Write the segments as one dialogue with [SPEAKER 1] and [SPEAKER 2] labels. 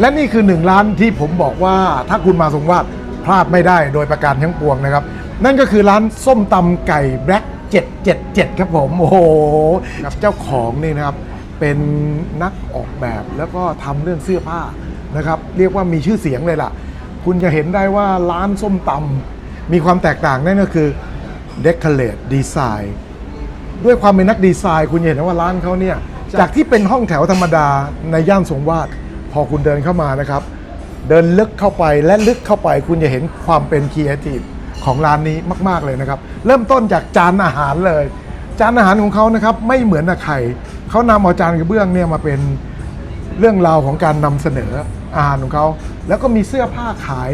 [SPEAKER 1] และนี่คือหนึ่งร้านที่ผมบอกว่าถ้าคุณมาทรงวาดพลาดไม่ได้โดยประการทั้งปวงนะครับ นั่นก็คือร้านส้มตำไก่แบล็ก777 ครับผม โอ้โหครับเจ้าของนี่นะครับ เป็นนักออกแบบแล้วก็ทำเรื่องเสื้อผ้านะครับ เรียกว่ามีชื่อเสียงเลยล่ะ คุณจะเห็นได้ว่าร้านส้มตำมีความแตกต่างนั่นก็คือ Decorate Design ด้วยความเป็นนักดีไซน์ คุณจะเห็นว่าร้านเขาเนี่ยจากที่เป็นห้องแถวธรรมดาในย่านสงวาด พอคุณเดินเข้ามานะครับ เดินลึกเข้าไปและลึกเข้าไป คุณจะเห็นความเป็นครีเอทีฟของร้านนี้มากๆเลยนะครับ เริ่มต้นจากจานอาหารเลย จานอาหารของเขานะครับไม่เหมือนกับใครเขานำเอาจานกระเบื้องเนี่ยมาเป็นเรื่องราวของการนำเสนออาหารของเขา แล้วก็มีเสื้อผ้าขาย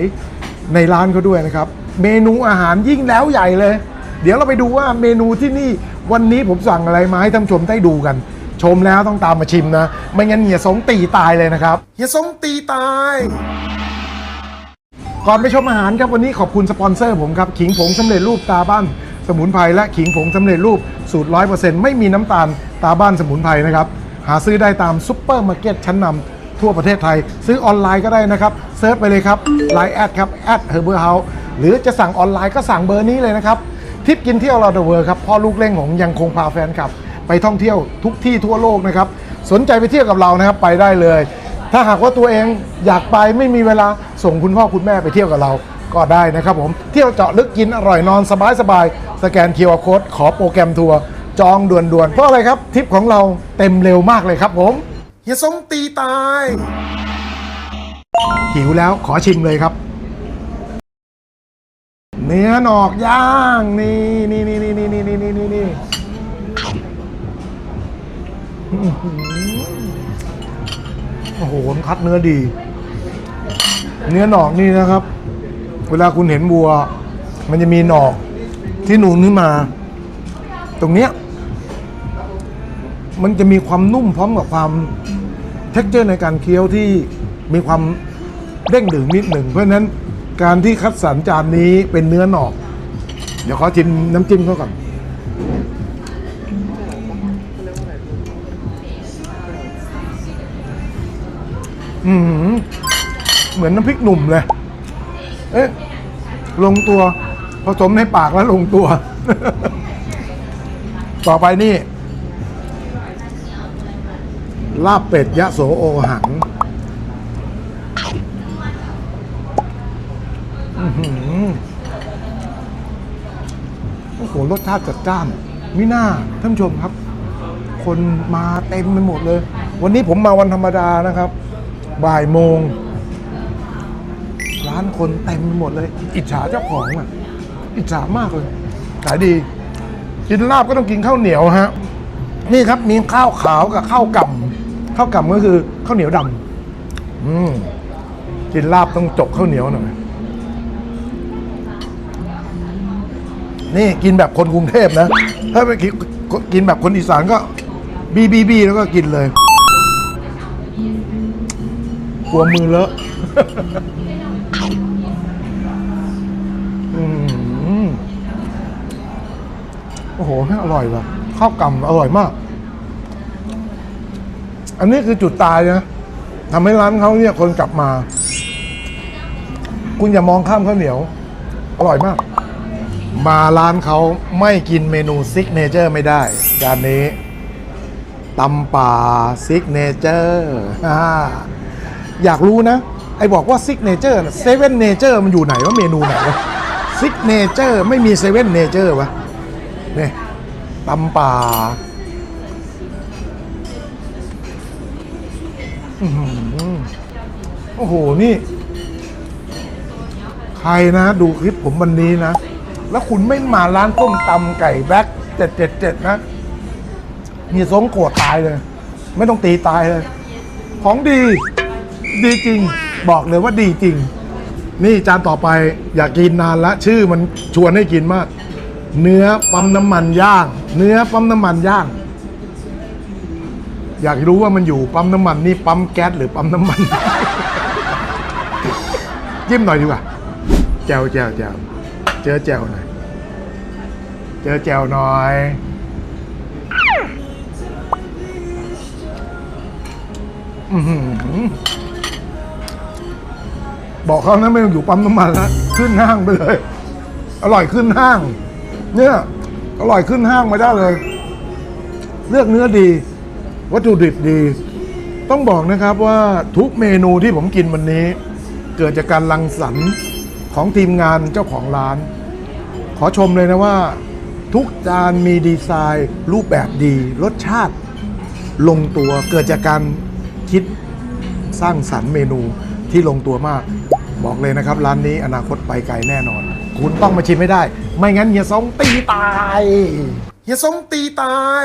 [SPEAKER 1] ในร้านเขาด้วยนะครับ เมนูอาหารยิ่งแล้วใหญ่เลย เดี๋ยวเราไปดูว่าเมนูที่นี่วันนี้ผมสั่งอะไรมาให้ท่านชมได้ดูกัน ชมแล้วต้องตามมาชิมนะ ไม่งั้นเฮียสงตีตายเลยนะครับเฮียสงตีตาย ก่อนไปชมอาหารครับวันนี้ขอบคุณสปอนเซอร์ผมครับขิงผงสำเร็จรูปตาบ้านสมุนไพรและขิงผงสำเร็จรูปสูตร100%ไม่มีน้ำตาลตาบ้านสมุนไพรนะครับหาซื้อได้ตามซุปเปอร์มาร์เก็ตชั้นนำทั่วประเทศไทย ซื้อออนไลน์ก็ได้นะครับเซิร์ชไปเลยครับ Line แอดครับแอดเฮอร์เบอร์เฮาหรือจะสั่งออนไลน์ก็สั่งเบอร์นี้เลยนะครับทริปกินเที่ยวเราเดอะเวิร์ครับพ่อลูกเล่งของยังคงพาแฟนคลับ ไปท่องเที่ยวทุกที่ทั่วโลกนะครับ สนใจไปเที่ยวกับเรานะครับไปได้เลย ถ้าหากว่าตัวเองอยากไปไม่มีเวลาส่งคุณพ่อคุณแม่ไปเที่ยวกับเราก็ได้นะครับผมเที่ยวเจาะลึกกินอร่อยนอนสบายสบายๆสแกน QR Code ขอโปรแกรมทัวร์จองด่วนๆเพราะอะไรครับทริปของเราเต็มเร็วมากเลยครับผมเฮียสงตีตายหิวแล้วขอชิมเลยครับ เนื้อหนอกย่างนี่นี่นี่นี่นี่นี่นี่นี่นี่ โอ้โหคัดเนื้อดี เนื้อหนอกนี่นะครับ เวลาคุณเห็นวัว มันจะมีหนอกที่หนูนขึ้นมา ตรงเนี้ย มันจะมีความนุ่มพร้อมกับความเท็กเจอร์ในการเคี้ยวที่มีความเด้งดึงนิดหนึ่ง เพราะฉะนั้นการที่คัดสรรจานนี้เป็นเนื้อหนอก เดี๋ยวขอชิมน้ำจิ้มเขาก่อน อืมเหมือนน้ำพริกหนุ่มเลย เอ๊ะ ลงตัว ผสมในปากแล้วลงตัว ต่อไปนี่ ลาบเป็ดยะโสโอหังอือหือโอ้โหรสชาติจัดจ้านมิน่าท่านผู้ชมครับ คนมาเต็มไปหมดเลย วันนี้ผมมาวันธรรมดานะครับ บ่ายโมง ร้านคนเต็มไปหมดเลย อิจฉาเจ้าของอะ อิจฉามากเลยขายดี กินลาบก็ต้องกินข้าวเหนียวฮะ นี่ครับมีข้าวขาวกับข้าวกำข้าวกำก็คือข้าวเหนียวดำอืมกินลาบต้องจกข้าวเหนียวหน่อยนี่กินแบบคนกรุงเทพนะ ถ้าไปกินกินแบบคนอีสานก็บีบีบีแล้วก็กินเลย ลัวมือเลอะอืมโอ้โหอร่อยว่ะข้าวกล่ำอร่อยมาก อันนี้คือจุดตายนะทำให้ร้านเขาเนี่ยคนกลับมา คุณอย่ามองข้ามข้าวเหนียว อร่อยมาก มาร้านเขาไม่กินเมนูซิกเนเจอร์ไม่ได้ จานนี้ตำป่าซิกเนเจอร์ อยากรู้นะ ไอ้บอกว่าซิกเนเจอร์เซเว่นเนเจอร์มันอยู่ไหนว่าเมนูไหนวะซิกเนเจอร์ไม่มีเซเว่นเนเจอร์วะนี่ตำป่าโอ้โห นี่ ใครนะ ดูคลิปผมวันนี้นะ แล้วคุณไม่มาร้านต้มตำไก่แบ็คเจ็ดเจ็ดเจ็ดนะเฮีสงโกรธตายเลย ไม่ต้องตีตายเลย ของดี ดีจริง บอกเลยว่าดีจริง นี่จานต่อไปอยากกินนานละ ชื่อมันชวนให้กินมาก เนื้อปั๊มน้ำมันย่าง เนื้อปั๊มน้ำมันย่าง อยากรู้ว่ามันอยู่ปั๊มน้ำมันนี่ปั๊มแก๊สหรือปั๊มน้ำมัน จิ้มหน่อยดีกว่าแจวแจวแจวเจอแจวหน่อย เจอแจวหน่อย อือหือ บอกเขานะไม่ต้องอยู่ปั๊มน้ำมันแล้วขึ้นห้างไปเลย อร่อยขึ้นห้าง เนี่ยอร่อยขึ้นห้างมาได้เลย เลือกเนื้อดี วัตถุดิบดี ต้องบอกนะครับว่าทุกเมนูที่ผมกินวันนี้ เกิดจากการรังสรรค์ของทีมงานเจ้าของร้าน ขอชมเลยนะว่า ทุกจานมีดีไซน์ รูปแบบดี รสชาติ ลงตัวเกิดจากการคิดสร้างสรรค์เมนู ที่ลงตัวมาก บอกเลยนะครับ ร้านนี้อนาคตไปไกลแน่นอน คุณต้องมาชิมให้ได้ ไม่งั้นเฮียซงตีตายเฮียซงตีตาย